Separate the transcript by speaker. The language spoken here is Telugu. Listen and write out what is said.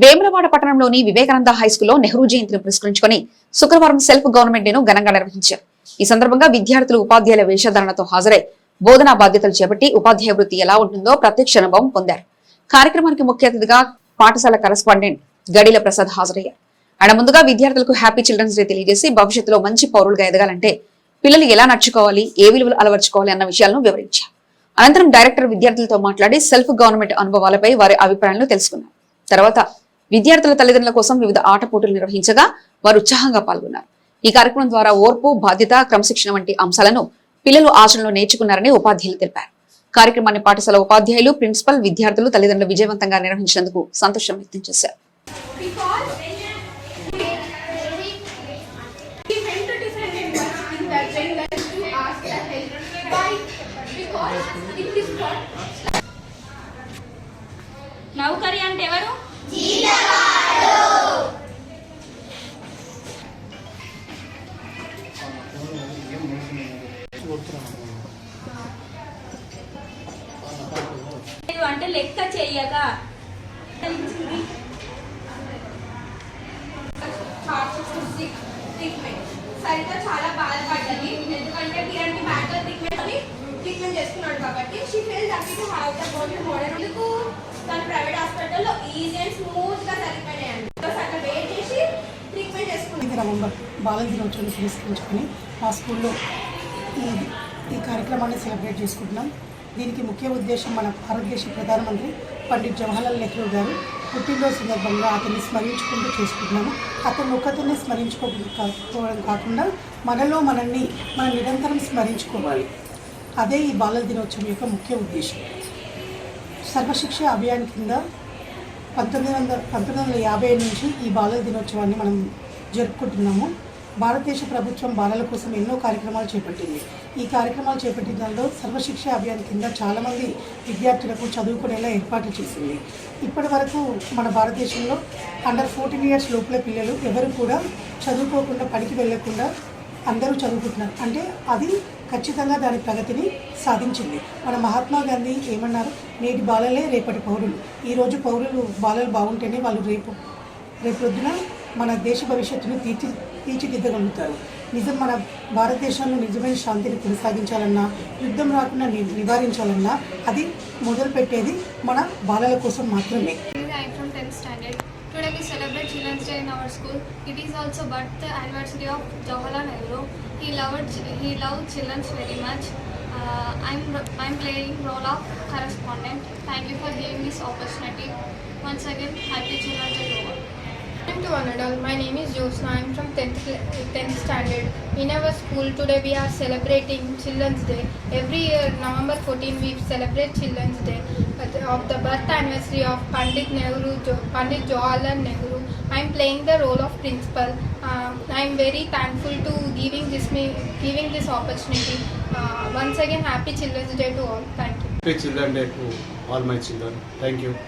Speaker 1: వేములవాడ పట్టణంలోని వివేకానంద హైస్కూల్లో నెహ్రూ జయంతిని పురస్కరించుకుని శుక్రవారం సెల్ఫ్ గవర్నమెంట్ డేను ఘనంగా నిర్వహించారు. ఈ సందర్భంగా విద్యార్థులు ఉపాధ్యాయుల వేషధారణతో హాజరై బోధనా బాధ్యతలు చేపట్టి ఉపాధ్యాయ వృత్తి ఎలా ఉంటుందో ప్రత్యక్ష అనుభవం పొందారు. కార్యక్రమానికి ముఖ్య అతిథిగా పాఠశాల కరస్పాండెంట్ గడిల ప్రసాద్ హాజరయ్యారు. ఆయన ముందుగా విద్యార్థులకు హ్యాపీ చిల్డ్రన్స్ డే తెలియజేసి భవిష్యత్తులో మంచి పౌరులుగా ఎదగాలంటే పిల్లలు ఎలా నడుచుకోవాలి ఏ విలువలు అలవర్చుకోవాలి అన్న విషయాలను వివరించారు. అనంతరం డైరెక్టర్ విద్యార్థులతో మాట్లాడి సెల్ఫ్ గవర్నమెంట్ అనుభవాలపై వారి అభిప్రాయాలను తెలుసుకున్నారు. తర్వాత విద్యార్థుల తల్లిదండ్రుల కోసం వివిధ ఆట పోటీలు నిర్వహించగా వారు ఉత్సాహంగా పాల్గొన్నారు. ఈ కార్యక్రమం ద్వారా ఓర్పు బాధ్యత క్రమశిక్షణ వంటి అంశాలను పిల్లలు ఆచరణలో నేర్చుకున్నారని ఉపాధ్యాయులు తెలిపారు. కార్యక్రమాన్ని పాఠశాల ఉపాధ్యాయులు ప్రిన్సిపల్ విద్యార్థులు తల్లిదండ్రులు విజయవంతంగా నిర్వహించినందుకు సంతోషం వ్యక్తం చేశారు.
Speaker 2: నౌకరి అంటే ఎవరు? అంటే లెక్క
Speaker 3: చెయ్యక ట్రీట్మెంట్ సరిగ్గా చాలా బాధపడ్డది. ఎందుకంటే ఇలాంటి మ్యాటర్ ట్రీట్మెంట్ అని ట్రీట్మెంట్ చేసుకున్నాడు కాబట్టి she feel that to have the model ఎందుకు తన ప్రైవేట్ హాస్పిటల్లో ఈజీ అండ్ స్మూత్గా సరిపోయాయండి అట్లా వెయిట్ చేసి ట్రీట్మెంట్ చేసుకున్నాడు
Speaker 4: ఇది నవంబర్ బాల దినోత్సవాన్ని మా స్కూల్లో ఈ ఈ కార్యక్రమాన్ని సెలబ్రేట్ చేసుకుంటున్నాం. దీనికి ముఖ్య ఉద్దేశం మన భారతదేశ ప్రధానమంత్రి పండిట్ జవహర్లాల్ నెహ్రూ గారు పుట్టినరోజు సందర్భంగా అతన్ని స్మరించుకుంటూ చేసుకుంటున్నాము. అతను ఒక్కతనే స్మరించుకోకపోవడం కాకుండా మనలో మనల్ని మనం నిరంతరం స్మరించుకోవాలి. అదే ఈ బాలల దినోత్సవం యొక్క ముఖ్య ఉద్దేశం. సర్వశిక్ష అభియాన్ కింద పంతొమ్మిది వందల పంతొమ్మిది వందల యాభై నుంచి ఈ బాలల దినోత్సవాన్ని మనం జరుపుకుంటున్నాము. భారతదేశ ప్రభుత్వం బాలల కోసం ఎన్నో కార్యక్రమాలు చేపట్టింది. ఈ కార్యక్రమాలు చేపట్టిన దానిలో సర్వశిక్ష అభియాన్ కింద చాలామంది విద్యార్థులకు చదువుకునేలా ఏర్పాట్లు చేసింది. ఇప్పటి వరకు మన భారతదేశంలో అండర్ ఫోర్టీన్ ఇయర్స్ లోపల పిల్లలు ఎవరు కూడా చదువుకోకుండా పనికి వెళ్ళకుండా అందరూ చదువుకుంటున్నారు. అంటే అది ఖచ్చితంగా దాని ప్రగతిని సాధించింది. మన మహాత్మా గాంధీ ఏమన్నారు? నేటి బాలలే రేపటి పౌరులు. ఈరోజు పౌరులు బాలలు బాగుంటేనే వాళ్ళు రేపు రేపు మన దేశ భవిష్యత్తును తీర్చి తీర్చిదిద్దగలుగుతారు. నిజం మన భారతదేశంలో నిజమైన శాంతిని కొనసాగించాలన్నా యుద్ధం రాకుండా ని నివారించాలన్నా అది మొదలుపెట్టేది మన బాలల కోసం మాత్రమే.
Speaker 5: Today celebrate children's day our school it is also birth anniversary of Jawaharlal Nehru he love he love children's very much I'm I'm playing role of correspondent thank you for giving this opportunity once again happy children's all.
Speaker 6: To one all. My name is Josna. I'm from 10th, 10th standard. In our school today we are celebrating Children's Day. Every year November 14 we celebrate Children's Day of the birth anniversary of Pandit Nehru, Pandit Jawaharlal Nehru. I'm playing the role of principal. Um, I'm very thankful to giving this me giving this opportunity. Uh, once again, happy Children's Day to all. Thank you.
Speaker 7: Happy Children Day to all my children. Thank you.